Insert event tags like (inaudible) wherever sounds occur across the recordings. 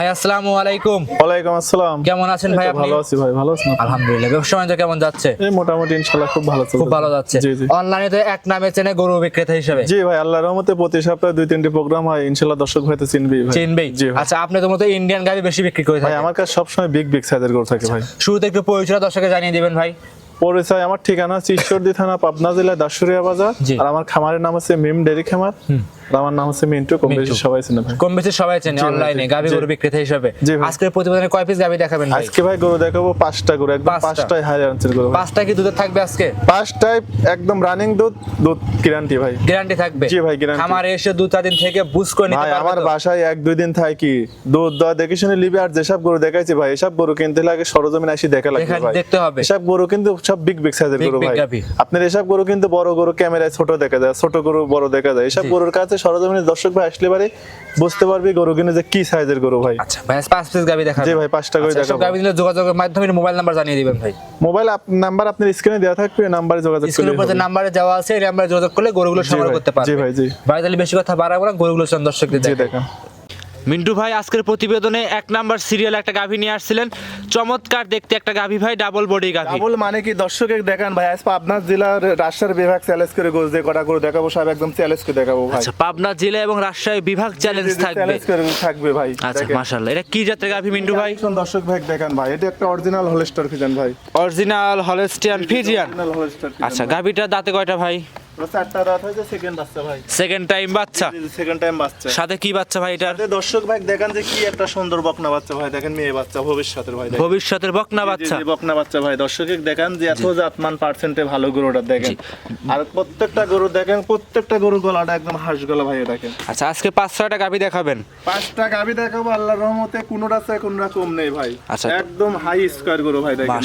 ভাই আসসালামু আলাইকুম। ওয়ালাইকুম আসসালাম। কেমন আছেন ভাই আপনি? ভালো আছি ভাই ভালো আছেন আলহামদুলিল্লাহ ব্যবসা বাণিজ্য কেমন যাচ্ছে? এই মোটামুটি ইনশাআল্লাহ খুব ভালো চলছে খুব ভালো যাচ্ছে। জি জি। অনলাইনে তো এক নামে চেনে গরু বিক্রেতা হিসেবে। জি ভাই আল্লাহর রহমতে প্রতি সপ্তাহে দুই তিনটি প্রোগ্রাম হয় ইনশাআল্লাহ দর্শক ভাই তো চিনবেই ভাই। চিনবেই। জি আচ্ছা আপনি তো মতো ইন্ডিয়ান গাড়ি বেশি বিক্রি করে থাকেন। ভাই আমার কাছে সবসময় বিগ বিগ সাইজের গরু থাকে ভাই। শুরুতে একটু পরিচয় দর্শকে জানিয়ে দিবেন ভাই। পরিচয় আমার ঠিকানা হচ্ছে ঈশ্বরদী থানা পাবনা জেলা দাসুরিয়া বাজার। আর আমার খামারের নাম হচ্ছে মিম ডেরি খামার। আমার নাম হচ্ছে মিন্টু কম বেশি সবাই চিনে ভাই। কম বেশি সবাই চেনে অনলাইনে জি। গরু বিক্রেতা হিসেবে। আজকের প্রতিবেদনে কয় পিস গাভি দেখাবেন আজকে ভাই গরু দেখাবো পাঁচটা গরু একদম। পাঁচটাই গরু পাঁচটা কি দুধের থাকবে আজকে? পাঁচটাই একদম রানিং দুধ দুধ গ্যারান্টি ভাই। গ্যারান্টি থাকবে? জি ভাই, guarantee। খামারে এসে দু চার দিন থেকে বুঝ করে নিতে পারবে আমার বাসায় এক দুই দিন থাকি। দুধ দয়া দেখে শুনে লিবি আর যেসব গরু দেখাইছি ভাই এসব গরু কিনতে লাগে সরজমিন আসি দেখা লাগবে দেখতে হবে। এসব গরু কিন্তু সব বিগ বিগ সাইজের গরু ভাই। আপনার এসব গরু কিন্তু বড় গরু ক্যামেরায় ছোট দেখা যায় ছোট গরু বড় দেখা যায়। এসব গরুর কাছে সরজমিনে দর্শক ভাই আসলে পারে বুঝতে পারবি গরু কিনে যে কি সাইজের গরু ভাই। আচ্ছা ভাই পাঁচ পিস গাভি দেখাবেন জি ভাই, পাঁচটা করে আচ্ছা, দেখাবো। গাভি দিলে যোগাযোগের মাধ্যমে মোবাইল নাম্বার জানিয়ে দিবেন ভাই। মোবাইল নাম্বার আপনার স্ক্রিনে দেওয়া থাকবে নাম্বারে যোগাযোগ স্ক্রিনের উপর নাম্বারে যাওয়া আছে এই নাম্বারে যোগাযোগ করলে গরুগুলো সংগ্রহ করতে পারবে। জি ভাই, জি। ভাই তাহলে বেশি কথা বাড়াবো না গরুগুলো দর্শকদের। দেখেন মিন্টু ভাই আজকের প্রতিবেদনে এক নাম্বার সিরিয়াল একটা গাভী নিয়ে আসছিলেন। চমৎকার দেখতে একটা গাভী ভাই ডাবল বডি গাভী। ডাবল মানে কি? দর্শকে দেখান ভাই আজ পাবনা জেলার রাজশাহী বিভাগ চ্যালেঞ্জ করে গোজ দিয়ে কটা করে দেখাবো সব একদম চ্যালেঞ্জ করে দেখাবো ভাই। আচ্ছা পাবনা জেলা এবং রাজশাহী বিভাগ চ্যালেঞ্জ থাকবে। চ্যালেঞ্জ করে থাকবে ভাই আচ্ছা মাশাআল্লাহ। এটা কি জাতের গাভী মিন্টু ভাই? দর্শক ভাই দেখান ভাই। এটা একটা অরিজিনাল হলস্টার ফিজান ভাই। অরিজিনাল হলস্টিয়ান ফিজিয়ান আচ্ছা গাভীটার দাঁতে কয়টা ভাই? চারটা রাত হয়েছে সেকেন্ড বাচ্চা ভাই। সেকেন্ড টাইম বাচ্চা? সেকেন্ড টাইম বাচ্চা। সাথে কি বাচ্চা ভাই এটার? দর্শক ভাই দেখেন যে কি একটা সুন্দর বকনা বাচ্চা ভাই দেখেন মেয়ে বাচ্চা ভবিষ্যতের ভাই ভবিষ্যতের বকনা জি, জি, বাচ্চা। বকনা বাচ্চা ভাই দর্শকে দেখেন যে এত জাতমান পার্সেন্টে ভালো গরুটা দেখেন। আর প্রত্যেকটা গরু দেখেন প্রত্যেকটা গরু গলাটা একদম হাঁস গলা ভাই দেখেন। আচ্ছা আজকে পাঁচ ছয়টা গাভী দেখাবেন? পাঁচটা গাবি দেখাবো আল্লাহর রহমতে কোনোটা চাই কোনোটা কম নেই ভাই। আচ্ছা। একদম হাই স্কোয়ার গরু ভাই দেখেন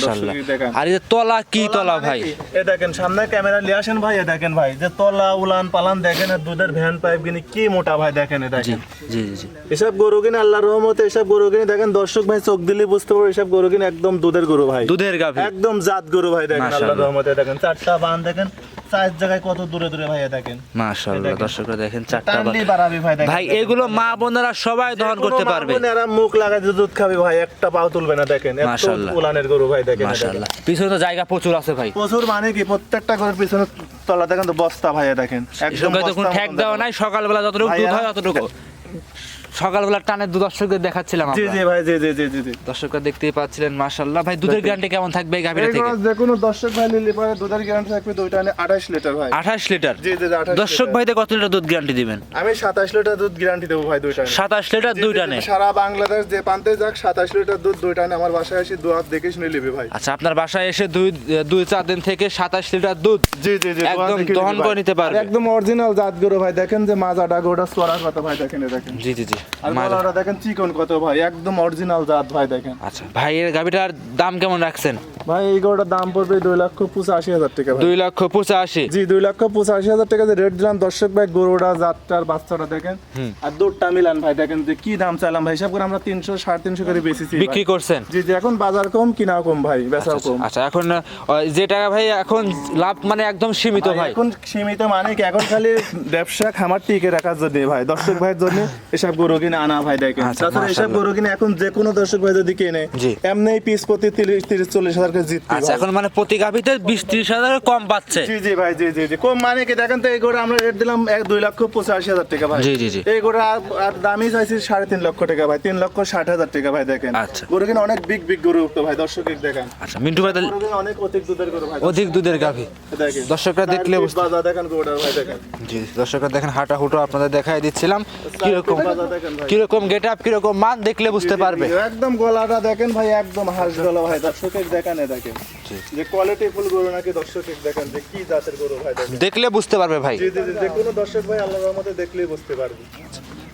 দেখেন। আর এই তলা কি তলা মানে ভাই? এ দেখেন সামনে ক্যামেরা নিয়ে আসেন ভাই এ দেখেন ভাই। যে তলা উলান পালান দেখেন আর দুধের ভ্যান পাইপ কিনে কি মোটা ভাই দেখেন দেখেন। জি জি, এসব গরু কিনে আল্লাহর রহমতে এসব গরু কিনে দেখেন দর্শক ভাই চোখ দিলে বুঝতে পারবে এসব গরু কিনে একদম দুধের গরু ভাই। দুধের গাভী। একদম জাত গরু ভাই দেখেন। আল্লাহর রহমতে দেখেন। চারটা বান দেখেন চার জায়গায় কত দূরে দূরে ভাই এ দেখেন মাশাআল্লাহ দর্শকরা দেখেন চারটা বাড়াবি ভাই ভাই এগুলো মা বোনেরা সবাই দহন করতে পারবে। এরা মুখ লাগাই দিয়ে দুধ খাবে ভাই একটা পাও তুলবে না দেখেন। এত মাশাআল্লাহ। উলানের গরু ভাই দেখেন মাশাআল্লাহ। পিছনে তো জায়গা প্রচুর আছে ভাই। প্রচুর মানে কি প্রত্যেকটা ঘরের পিছনে তলা দেখেন তো বস্তা ভাই এ দেখেন। এসব গাড়ি তো কোনো বস্তার ঠেক দেওয়া। নাই সকালবেলা যতটুকু ভাইয়া। দুধ হয় ততটুকু। সকালবেলা দুধ দর্শকদের দেখাচ্ছিলাম জি জি ভাই জি জি জি জি দর্শকরা দেখতেই পাচ্ছিলেন মাশাআল্লাহ। ভাই দুধের গ্যারান্টি কেমন থাকবে থেকে? যে কোনো দর্শক ভাই নিলে পরে দুধের গ্যারান্টি থাকবে দুইটা আনে আঠাশ লিটার ভাই। 28 লিটার? জি জি জি, 28 দর্শক ভাইদের কত লিটার দুধ গ্যারান্টি দিবেন? আমি সাতাশ লিটার দুধ গ্যারান্টি দেবো ভাই দুইটা আনে। 27 লিটার সারা বাংলাদেশ যে প্রান্তে যাক সাতাশ লিটার দুধ দুইটা আনে। আমার বাসায় এসে দু হাত দেখে শুনে নিবে ভাই। আচ্ছা আপনার বাসায় এসে দুই দুই চার দিন থেকে 27 লিটার দুধ জি জি জি একদম দহন করে নিতে পারবে। একদম অরিজিনাল জাত গরু ভাই। দেখেন যে মাজাটা গোটা চড়ার কথা ভাই। দেখেন দেখেন। জি জি জি। আর গলাটা দেখেন চিকন কত ভাই একদম অরিজিনাল জাত ভাই দেখেন। আচ্ছা ভাই এর গাভীটার দাম কেমন রাখছেন? ভাই এই গরুটার দাম পড়বে দুই লক্ষ পঁচাশি হাজার টাকা ভাই। দুই লক্ষ পঁচাশি। জি দুই লক্ষ পঁচাশি হাজার টাকা যে রেট দিলাম দর্শক ভাই গরুটা জাতটার বাচ্চাটা দেখেন। আর দুধটা মিলান ভাই দেখেন যে কি দাম চাইলাম ভাই হিসাব করে আমরা তিনশো সাড়ে তিনশো করে বেশিছি বিক্রি করছেন? জি জি এখন বাজার কম কিনাও কম ভাই বেচাও কম। আচ্ছা এখন যে টাকা ভাই এখন লাভ মানে একদম সীমিত ভাই এখন সীমিত মানে কি এখন খালি ব্যবসা খামার টিকে রাখার জন্য ভাই দর্শক ভাইয়ের জন্য এসব গরু কিনে আনা ভাই দেখেন। আচ্ছা, তাছাড়া এসব গরু কিনে এখন যে কোনো দর্শক ভাই যদি কিনে এমনি পিস প্রতি তিরিশ চল্লিশ হাজার করে আচ্ছা এখন মানে প্রতি গাভীতে বিশ ত্রিশ হাজার কম পাচ্ছে। জি জি ভাই জি জি জি। কম মানে কি দেখেন তো এই গরু আমরা রেট দিলাম এক দুই লক্ষ পঁচাশি হাজার টাকা ভাই। জি, জি, জি। এই গরু আর দামই চাইছি সাড়ে তিন লক্ষ টাকা ভাই তিন লক্ষ ষাট হাজার টাকা ভাই দেখেন। আচ্ছা। গরু কিনে অনেক বিগ বিগ গরু ভাই দর্শক দেখেন। আচ্ছা মিন্টু ভাই অনেক অধিক দুধের গরু ভাই অধিক দুধের গাভী। দেখেন। দর্শকরা দেখলে বাজার দেখেন গরুটা ভাই দেখেন। জি দর্শকরা দেখেন হাঁটা হুটো আপনাদের দেখাই দিচ্ছিলাম। কীরকম? বাজার দেখেন ভাই। কীরকম গেট আপ কীরকম মান দেখলে বুঝতে পারবে। একদম গলাটা দেখেন ভাই একদম হাঁস গলা ভাই দর্শকের দেখানে দেখেন। যে কোয়ালিটি ফুল গরু নাকি দর্শকের দেখেন যে কি জাতের গরু ভাই দেখলে বুঝতে পারবে ভাই। জি জি জি যে কোনো দর্শক ভাই আল্লাহর রহমতে দেখলেই বুঝতে পারবে।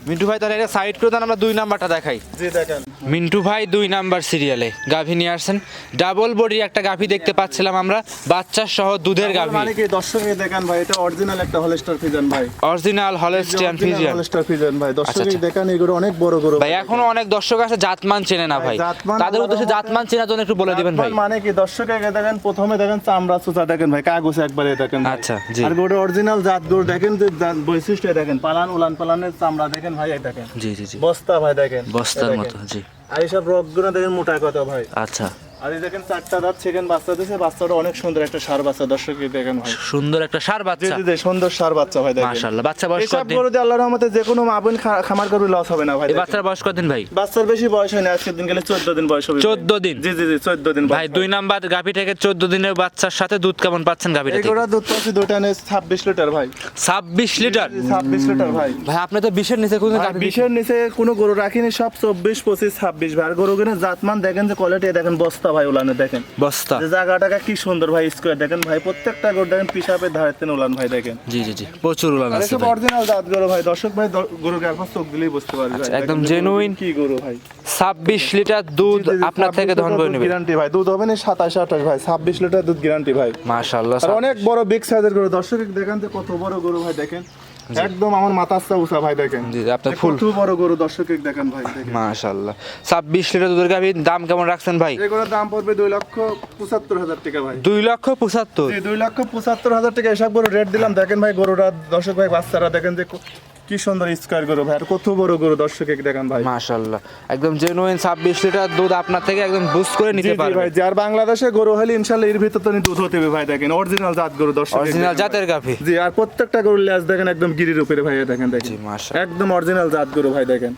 মিন্টু ভাই তাহলে এটা সাইড করে দেন আমরা দুই নাম্বারটা দেখাই। জি দেখেন। মিন্টু ভাই দুই নাম্বার সিরিয়ালে গাভী নিয়ে আসছেন। ডাবল বডির একটা গাভী দেখতে পাচ্ছিলাম আমরা। বাচ্চা সহ দুধের গাভী। মানে কি দর্শকে দেখেন ভাই এটা অরিজিনাল একটা হলস্টার ফিজন ভাই। Original Holstein Friesian Holstein Friesian ভাই। আচ্ছা, দর্শকে আচ্ছা। দেখেন এগুলো অনেক বড় গরু ভাই এখনও অনেক দর্শক আছে জাতমান চেনে না ভাই তাদের উদ্দেশ্যে জাতমান চেনার জন্য একটু বলে দিবেন ভাই। মানে কি দর্শকে দেখেন প্রথমে দেখেন চামড়া চুচা দেখেন ভাই কাগজ একবারে দেখেন আচ্ছা, জি। আর গরু অরিজিনাল জাত গরু দেখেন যে বৈশিষ্ট্য দেখেন পালান উলান পালানের চামড়া দেখেন ভাই এই দেখেন। জি জি জি। বস্তা ভাই দেখেন। বস্তার মতো জি। আর এইসব রোগগুলো দেখেন মোটা কত ভাই। আচ্ছা। আর এই দেখেন চারটা দাঁত সেকেন্ড বাচ্চা দিয়েছে বাচ্চাটা অনেক সুন্দর একটা সার বাচ্চা দর্শক দেখেন ভাই। সুন্দর একটা সার বাচ্চা। জি জি, সুন্দর সার বাচ্চা ভাই দেখেন। মাশাআল্লাহ বাচ্চা বয়স এসব কতদিন? গরু দিয়ে আল্লাহর রহমতে যে কোনো মাবন খামার করবে লস হবে না ভাই এই। বাচ্চার বয়স কতদিন ভাই? বাচ্চার বেশি বয়স হয় না আজকের দিন গেলে চোদ্দ দিন বয়স হবে ভাই। 14 দিন? জি জি জি চোদ্দ দিন ভাই দুই নাম্বার গাভী থেকে চোদ্দ দিনের বাচ্চার সাথে দুধ কেমন পাচ্ছেন গাভী থেকে এগুলো দুধ পাচ্ছি দুটা নেই ছাব্বিশ লিটার ভাই। ছাব্বিশ লিটার? ছাব্বিশ লিটার ভাই। ভাই আপনি তো বিশের নিচে কোনো গাভী বিশের নিচে কোনো গরু রাখিনি সব চব্বিশ পঁচিশ ছাব্বিশ। ভাই আর গরু কিনে জাতমান দেখেন যে কোয়ালিটি দেখেন বস্তা ভাই ওলানে দেখেন। বস্তা। যে জায়গাটাকে কি সুন্দর ভাই স্কোয়ার দেখেন ভাই প্রত্যেকটা গরু দেখেন পিসাপের ধারেতে ওলান ভাই দেখেন। জি জি জি। প্রচুর উলান আছে ভাই। অরিজিনাল জাত গরু ভাই দর্শক ভাই গরুকে একবার চোখ দিলেই বুঝতে পারবে আচ্ছা, একদম genuine। কি গরু ভাই। ছাব্বিশ লিটার দুধ আপনার থেকে দহন করে নেবে। গ্যারান্টি ভাই দুধ হবে না সাতাশ আঠাশ ভাই ছাব্বিশ লিটার দুধ গ্যারান্টি ভাই। মাশাআল্লাহ আর অনেক বড় বিগ সাইজের গরু দর্শক দেখেন যে কত বড় গরু ভাই দেখেন। একদম আমার মাথার চা ভাই দেখেন। জি, আপনার ফুল। কত বড় গরু দর্শকের দেখেন ভাই দেখেন। মাশাআল্লাহ। ছাব্বিশ লিটার দুধের গাভীর দাম কেমন রাখছেন ভাই? এগুলোর দাম পড়বে দুই লক্ষ পঁচাত্তর হাজার টাকা ভাই। দুই লক্ষ পঁচাত্তর? জি দুই লক্ষ পঁচাত্তর হাজার টাকা এসব গরু রেট দিলাম। দেখেন ভাই গরুটা দর্শক ভাই বাচ্চারা দেখেন যে ক- সুন্দর স্কোয়ার গরু ভাই আর কত বড় গরু দর্শক দেখেন ভাই। মাশাআল্লাহ। একদম জেনুইন ছাব্বিশ লিটার দুধ আপনার থেকে একদম বুস্ট করে জি, নিতে জি পারবে। ভাই যার বাংলাদেশে গরু হলে ইনশাআল্লাহ এর ভিতর তো দুধ হতে হবে ভাই দেখেন অরিজিনাল জাত গরু দর্শক অরিজিনাল জাতের গাভী জি আর প্রত্যেকটা গরুর লেজ দেখেন একদম গিরির উপরে ভাই দেখেন দেখেন। জি, মাশাআল্লাহ। একদম অরিজিনাল জাত গরু ভাই দেখেন।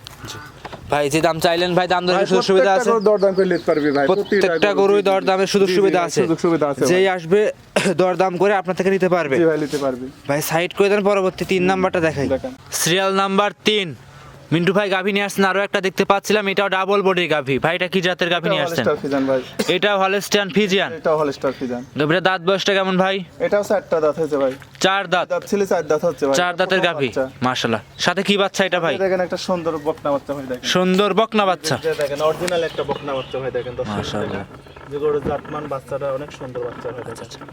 ভাই যে দাম চাইলেন ভাই দাম দরের সুযোগ সুবিধা আছে? দরদাম করে নিতে পারবে ভাই প্রত্যেকটা গরুই দরদামের সুযোগ সুবিধা আছে। সুযোগ সুবিধা আছে যেই আসবে (coughs) দরদাম করে আপনার থেকে নিতে পারবে। জি ভাই নিতে পারবে। ভাই সাইড করে দেন পরবর্তী তিন নাম্বারটা দেখাই। সিরিয়াল নাম্বার তিন। মিন্টু ভাই গাভী নিয়ে আসছেন আরও একটা দেখতে পাচ্ছিলাম এটাও ডাবল বডির গাভী। ভাই এটা কি জাতের গাভী নিয়ে আসছেন? এটা হলস্টিয়ান ফিজিয়ান? এটাও হলস্টার ফিজান গাভীর দাঁত বয়সটা কেমন ভাই? এটাও চারটা দাঁত হয়েছে ভাই। চার দাঁত? দাঁত ছিল চার দাঁত হচ্ছে ভাই। চার দাঁতের গাভী? বাচ্চা। মাশাল্লাহ সাথে কি বাচ্চা এটা ভাই? দেখেন একটা সুন্দর বকনা বাচ্চা ভাই দেখেন। সুন্দর বকনা বাচ্চা। দেখেন অরিজিনাল একটা বকনা বাচ্চা ভাই দেখেন দর্শক। মাশাআল্লাহ। জাতমান বাচ্চাটা অনেক সুন্দর বাচ্চা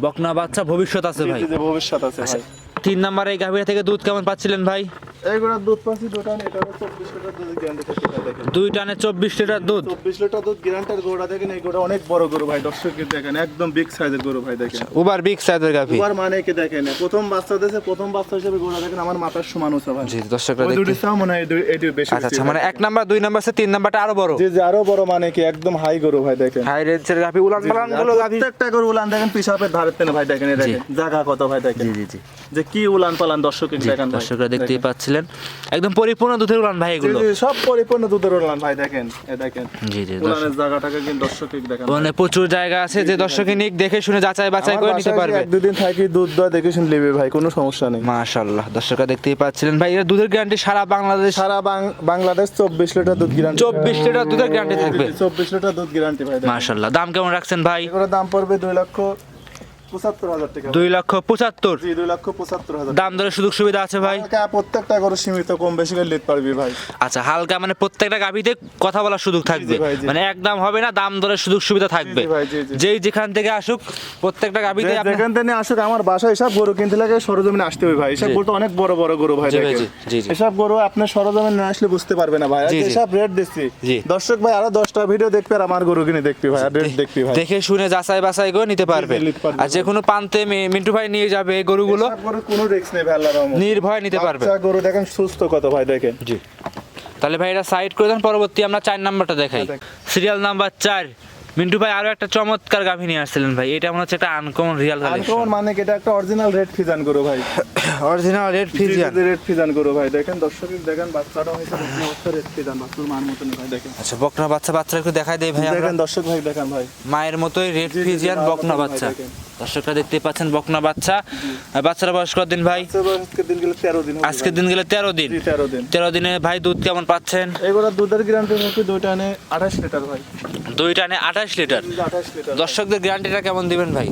বকনা বাচ্চা ভবিষ্যৎ আছে ভাই। ভবিষ্যৎ আছে ভাই। তিন নাম্বার এই গাভীর থেকে দুধ কেমন পাচ্ছিলেন ভাই? এই গরুর দুধ পাচ্ছি এটা চব্বিশ লিটার দুধ গ্যারান্টি দেখেন। দুই টানে চব্বিশ লিটার দুধ? চব্বিশ লিটার দুধ গ্যারান্টার দেখেন এই গরুটা অনেক বড় গরু ভাই দর্শক দেখেন একদম বিগ সাইজের গরু ভাই দেখেন। উবার বিগ সাইজের গাভী। মানে কি দেখেন প্রথম বাচ্চা দিয়েছে প্রথম বাচ্চা হিসেবে গরুটা দেখেন আমার মাথার সমান হচ্ছে ভাই। জি দর্শকরা দুটি মনে হয় বেশি আচ্ছা আচ্ছা মানে এক নাম্বার দুই নাম্বার সে তিন নাম্বারটা আরও বড়। জি জি আরও বড় মানে কি একদম হাই গরু ভাই দেখেন। হাই রেঞ্জের গাভী উলান পালানগুলো গাভী। প্রত্যেকটা গরু উলান দেখেন পিসাপের ধারের তেনে ভাই দেখেন এই দেখেন জায়গা কত ভাই দেখেন। জি জি যে কি উলান পালান দর্শক দেখেন। দর্শকরা দেখতেই পাচ্ছিলেন একদম পরিপূর্ণ দুধের উলান ভাই এগুলো। সব পরিপূর্ণ দুধের উলান ভাই দেখেন এ দেখেন। জি জি উলানের জায়গাটাকে কিন্তু দর্শক দেখেন মানে প্রচুর জায়গা আছে যে দর্শকে নিক দেখে শুনে যাচাই বাছাই করে নিতে পারবে। এক দুদিন থাকি দুধ দয় দেখে শুনে নেবে ভাই কোনো সমস্যা নেই। মাশাআল্লাহ দর্শকরা দেখতেই পাচ্ছিলেন। ভাই এর দুধের গ্যারান্টি সারা বাংলাদেশ সারা বাংলাদেশ চব্বিশ লিটার দুধ গ্যারান্টি 24 লিটার দুধের গ্যারান্টি থাকবে। চব্বিশ লিটার দুধ গ্যারান্টি ভাই। মাশাআল্লাহ দাম কেমন রাখছেন ভাই? এগুলোর দাম পড়বে দুই লক্ষ পঁচাত্তর হাজার টাকা। দুই লক্ষ পঁচাত্তর। জি দুই লক্ষ পঁচাত্তর হাজার দাম দরের সুযোগ সুবিধা আছে ভাই? হালকা প্রত্যেকটা গরু সীমিত কম বেশি করে লিখতে পারবি ভাই। আচ্ছা হালকা মানে প্রত্যেকটা গাভিতে কথা বলার সুযোগ থাকবে। মানে একদম হবে না দাম দরের সুযোগ সুবিধা থাকবে। যেই যেখান থেকে আসুক প্রত্যেকটা গাভিতে যেখান থেকে আসুক আমার বাসায় এসব গরু কিনতে লাগে সরজমিনে আসতে হবে ভাই। এসব। গরু তো অনেক বড় বড় গরু ভাই। এসব গরু আপনার সরজমিনে না আসলে বুঝতে পারবে না ভাই। এসব রেট দিচ্ছি। দর্শক ভাই আরও দশটা ভিডিও দেখবে আর আমার গরু কিনে দেখবি ভাই রেট দেখবি ভাই। দেখে শুনে যাচাই বাছাই করে নিতে নিতে পারবে। আর যে কোনো পান্তে মিন্টু ভাই নিয়ে যাবে এই গরুগুলো। কোনো রিস্ক নেই ভাই আল্লাহর রহমতে। নির্ভয় নিতে পারবে। গরু দেখেন সুস্থ কত ভাই দেখেন। জি। তাহলে ভাই এটা সাইড করে দেন পরবর্তী আমরা চার নাম্বারটা দেখাই। হ্যাঁ, সিরিয়াল নাম্বার চার। মিন্টু ভাই আরও একটা চমৎকার গাভী নিয়ে আসছিলেন ভাই। এটা মনে হচ্ছে একটা আনকমন রিয়াল আনকমন মানে কি এটা একটা অরিজিনাল রেড ফিজান গরু ভাই? Original red Friesian red Friesian গরু ভাই। দেখেন দর্শক দেখেন বাচ্চাটা হয়েছে বাচ্চা রেড ফিজান বাচ্চার মান মতন ভাই দেখেন। আচ্ছা বকনা বাচ্চা বাচ্চা একটু দেখাই দেই ভাই দেখেন দর্শক ভাই দেখেন ভাই। মায়ের মতোই রেড ফিজিয়ান বকনা বাচ্চা। দর্শকরা দেখতে পাচ্ছেন বকনা বাচ্চা। আর বাচ্চারা বয়স ভাই? আজকের দিন গেলে তেরো দিন আজকের দিন গেলে তেরো দিন। তেরো দিন। তেরো দিনে ভাই দুধ কেমন পাচ্ছেন? এগুলো দুধের গ্যারান্টি হচ্ছে দুইটা আনে আঠাশ লিটার ভাই। দুই টানে আঠাশ লিটার। দর্শকদের গ্যারান্টিটা কেমন দিবেন ভাই?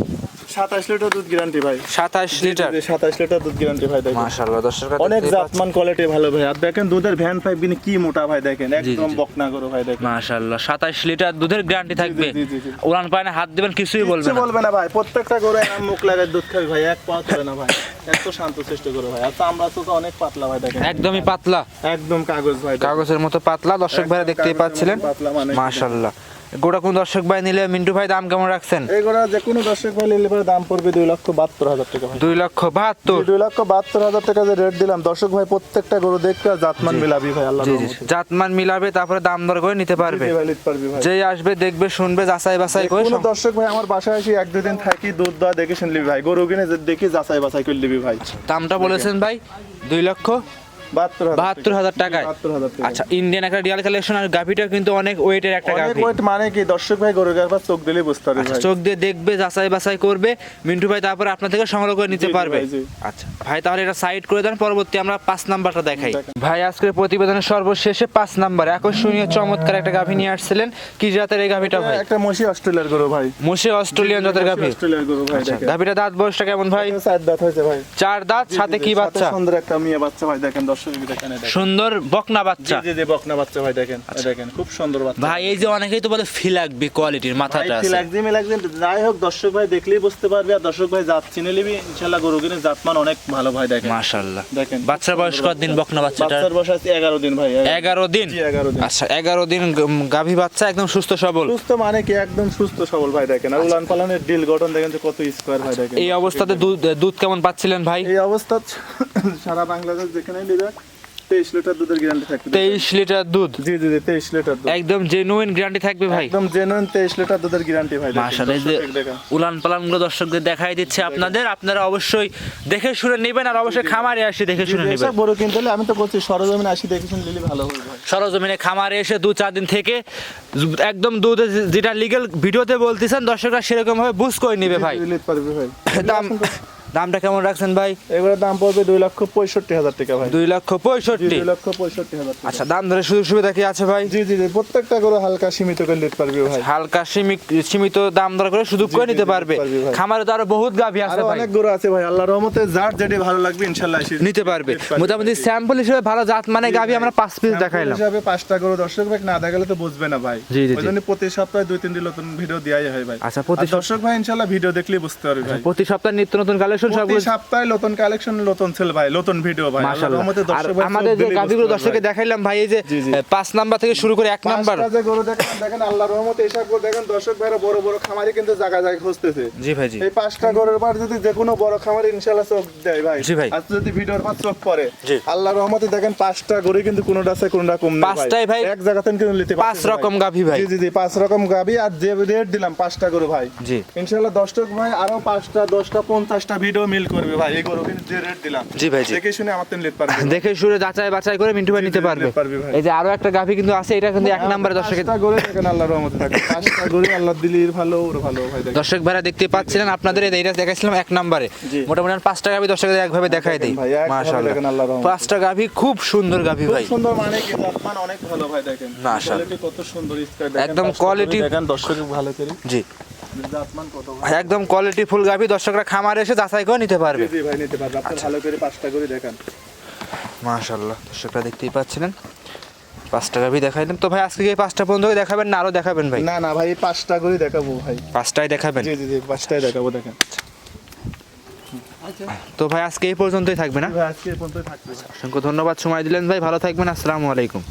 সাতাশ লিটার দুধ গ্যারান্টি ভাই। সাতাশ লিটার? সাতাশ লিটার দুধ গ্যারান্টি ভাই দেখেন। মাশাআল্লাহ দর্শক অনেক জাতমান কোয়ালিটি ভালো ভাই। আর দেখেন দুধের ভ্যান পাইপ বিনি কি মোটা ভাই দেখেন। একদম বকনা করো ভাই দেখেন। মাশাআল্লাহ সাতাশ লিটার দুধের গ্যারান্টি থাকবে। উড়ান পায়না হাত দিবেন কিছুই বলবে কিচ্ছু বলবে না ভাই। প্রত্যেকটা আম মুখ লাগায় দুধ খাবি ভাই। এক ধরে না ভাই। এত শান্ত চেষ্ট করে ভাই। আর চামড়া তো অনেক পাতলা ভাই দেখেন। একদমই পাতলা। একদম কাগজ ভাই কাগজের মতো পাতলা। দর্শক একদম দেখতেই পাচ্ছিলেন। পাতলা মানে মাশাআল্লাহ। গোটা কোন দর্শক ভাই নিলে মিন্টু ভাই দাম কেমন রাখছেন? এগুলো যে কোনো দর্শক ভাই নিলে পরে দাম পড়বে দুই লক্ষ বাহাত্তর হাজার টাকা ভাই। দুই লক্ষ বাহাত্তর? দুই লক্ষ বাহাত্তর হাজার টাকা যে রেট দিলাম দর্শক ভাই প্রত্যেকটা গরু দেখবে জাতমান মিলাবি ভাই আল্লাহ জাতমান মিলাবে তারপরে দাম দর করে নিতে পারবে। ভাই ভাই। যেই আসবে দেখবে শুনবে যাচাই বাছাই করে কোনো দর্শক ভাই আমার বাসায় আসি এক দুদিন থাকি দুধ দোয়া দেখে শুনলি ভাই গরু কিনে যে দেখি যাচাই বাছাই করে নিবি ভাই দামটা বলেছেন ভাই দুই লক্ষ বাহাত্তর হাজার টাকায়? আচ্ছা ইন্ডিয়ান একটা রিয়াল কালেকশন আর গাভিটা কিন্তু অনেক ওয়েটের একটা গাভি। মানে কি? দর্শক ভাই গরুর গায়ে চোখ দিলেই বুঝতে পারবে আচ্ছা চোখ দিয়ে দেখবে যাচাই বাছাই করবে। মিন্টু ভাই তারপরে আপনার থেকে সংগ্রহ করে নিতে জি, জি পারবে। আচ্ছা ভাই তাহলে এটা সাইড করে দেন পরবর্তী আমরা পাঁচ নাম্বারটা দেখাই। ভাই আজকের প্রতিবেদনের সর্বশেষে পাঁচ নাম্বার। আকর্ষণীয় চমৎকার একটা গাভি নিয়ে আসছিলেন। কি জাতের এই গাভিটা ভাই? একটা মশি অস্ট্রেলিয়ার গরু ভাই। মুসে অস্ট্রেলিয়ান জাতের গাভি। অস্ট্রেলিয়ার গরু ভাই গাভিটা দাঁত বয়সটা কেমন ভাই? চার দাঁত হয়েছে ভাই। চার দাঁত সাথে কি বাচ্চা? সুন্দর একটা মেয়ে বাচ্চা ভাই দেখেন সুন্দর বকনা বাচ্চা। জি জি বকনা বাচ্চা ভাই দেখেন এই দেখেন খুব সুন্দর বাচ্চা। ভাই এই যে অনেকেই তো বলে ফি লাগবে কোয়ালিটির মাথাটা আছে। যাই হোক দর্শক ভাই দেখলেই বুঝতে পারবে আর দর্শক ভাই জাত চিনে নিবি ইনশাল্লাহ গরু কিনে জাতমান অনেক ভালো ভাই দেখেন। মাশাআল্লাহ। দেখেন বাচ্চার বয়স কতদিন বকনা বাচ্চাটার? বাচ্চার বয়স আছে এগারো দিন ভাই এগারো দিন। জি, 11 দিন। আচ্ছা এগারো দিন গাভী বাচ্চা একদম সুস্থ সবল? সুস্থ মানে কি একদম সুস্থ সবল ভাই দেখেন। আর উলান পালানের ডিল গঠন দেখেন যে কত স্কোয়ার ভাই দেখেন। এই অবস্থাতে দুধ দুধ কেমন পাচ্ছিলেন ভাই? এই অবস্থা সারা বাংলাদেশ যেখানে নিবে তেইশ লিটার দুধের গ্যারান্টি থাকবে। তেইশ লিটার দুধ? জি জি জি তেইশ লিটার দুধ। একদম জেনুইন গ্যারান্টি থাকবে ভাই। একদম জেনুইন তেইশ লিটার দুধের গ্যারান্টি ভাই মাশাআল্লাহ যে উলান পালানগুলো দর্শকদের দেখাই দিচ্ছে আপনাদের। আপনারা অবশ্যই দেখে শুনে নেবেন আর অবশ্যই খামারে আসি দেখে শুনে নেবেন। বড় কিনতে হলে আমি তো বলছি সরজমিনে আসি দেখে শুনে নিলে ভালো হবে ভাই। সরজমিনে খামারে এসে দু চার দিন থেকে একদম দুধে যেটা লিগেল ভিডিওতে বলতেছেন দর্শকরা সেরকম ভাবে বুঝ করে নিবে ভাই। দাম দামটা কেমন রাখছেন ভাই? এগুলোর দাম পড়বে দুই লক্ষ পঁয়ষট্টি হাজার টাকা ভাই। দুই লক্ষ পঁয়ষট্টি? দুই লক্ষ পঁয়ষট্টি হাজার আচ্ছা দাম ধরে সুযোগ সুবিধা কি আছে ভাই? জি জি জি প্রত্যেকটা করে হালকা সীমিত করে নিতে পারবে ভাই। হালকা সীমিত সীমিত দাম দর করে সুযোগ করে নিতে পারবে। খামারে তো আরও বহুত গাভী আছে ভাই। অনেক গরু আছে ভাই আল্লাহর রহমতে যার যেটি ভালো লাগবে ইনশাল্লাহ এসে নিতে পারবে। মোটামুটি স্যাম্পল হিসেবে ভালো জাত মানে গাভী আমরা পাঁচ পিস দেখাইলাম। হিসাবে পাঁচটা গরু দর্শক ভাই না দেখালে তো বুঝবে না ভাই। জি, জি, ওই জি। জন্য প্রতি সপ্তাহে দুই তিনটি নতুন ভিডিও দেওয়াই হয় ভাই। আচ্ছা, প্রতি দর্শক ভাই ইনশাল্লাহ ভিডিও দেখলেই বুঝতে পারবে ভাই। প্রতি সপ্তাহে নিত্য নতুন কালেকশন সবগুলো সপ্তাহে নতুন কালেকশন নতুন সেল ভাই নতুন ভিডিও ভাই। মাশাআল্লাহ। দর্শক আমাদের যে বুঝতে দর্শককে দেখাইলাম ভাই এই যে পাঁচ নাম্বার থেকে শুরু করে এক নাম্বার। যে গরু দেখেন দেখেন আল্লাহর রহমতে এসব গরু দেখেন দর্শক ভাইরা বড় বড় খামারি কিন্তু জায়গা জায়গা খুঁজতেছে। জি ভাই জি। এই পাঁচটা গরুর পর যদি যে কোনো বড় খামারি ইনশাল্লাহ চোখ দেয় ভাই। জি ভাই। যদি ভিডিওর পর চোখ পড়ে। আল্লাহর রহমতে দেখেন পাঁচটা গরু কিন্তু কোনোটা আছে কোনোটা কম নেই পাঁচটাই ভাই এক জায়গা থেকে কিন্তু নিতে পাঁচ রকম গাভী ভাই। জি জি জি পাঁচ রকম গাবি আর যে রেট দিলাম পাঁচটা গরু ভাই। জি। ইনশাল্লাহ দশটা ভাই আরও পাঁচটা দশটা পঞ্চাশটা ভিডিও মিল করবে ভাই এই গরু কিন্তু যে রেট দিলাম। জি ভাই, দেখে শুনে আমার তেন লেট পারবে। দেখে শুনে যাচাই বাছাই করে মিন্টু ভাই নিতে পারবে। এই যে আরও একটা গাভী কিন্তু আছে এটা কিন্তু এক নাম্বারে দর্শকের গরু দেখেন আল্লাহর রহমতে থাকে পাঁচটা গরু আল্লাহ দিলির ভালো ওর ভালো ভাই দর্শক ভাইরা দেখতে পাচ্ছিলেন আপনাদের এইটা দেখাইছিলাম এক নাম্বারে। মোটামুটি পাঁচটা গাভী দর্শকদের একভাবে দেখাই দিই। মাশাআল্লাহ। পাঁচটা গাভী খুব সুন্দর গাভী ভাই। সুন্দর মানে কি জাতমান অনেক ভালো ভাই দেখেন। মাশাআল্লাহ। কত সুন্দর একদম গরু দেখেন দর্শক ভালো করে। জি। একদম কোয়ালিটি ফুল গাভী দর্শকরা খামারে এসে যাচাই করে নিতে পারবে। জি ভাই নিতে পারবে। আপনি ভালো করে পাঁচটা করে দেখেন। মাশাআল্লাহ দর্শকরা দেখতেই পাচ্ছিলেন। পাঁচটা গাভী দেখাইলেন। তো ভাই আজকে কি এই পাঁচটা পর্যন্ত দেখাবেন না আরও দেখাবেন ভাই? না না ভাই পাঁচটা করে দেখাবো ভাই। পাঁচটাই দেখাবেন? জি জি জি পাঁচটাই দেখাবো দেখেন। তো ভাই আজকে এই পর্যন্তই থাকবে না? ভাই আজকে এই পর্যন্ত থাকবে। অসংখ্য ধন্যবাদ সময় দিলেন ভাই ভালো থাকবেন আসসালামু আলাইকুম।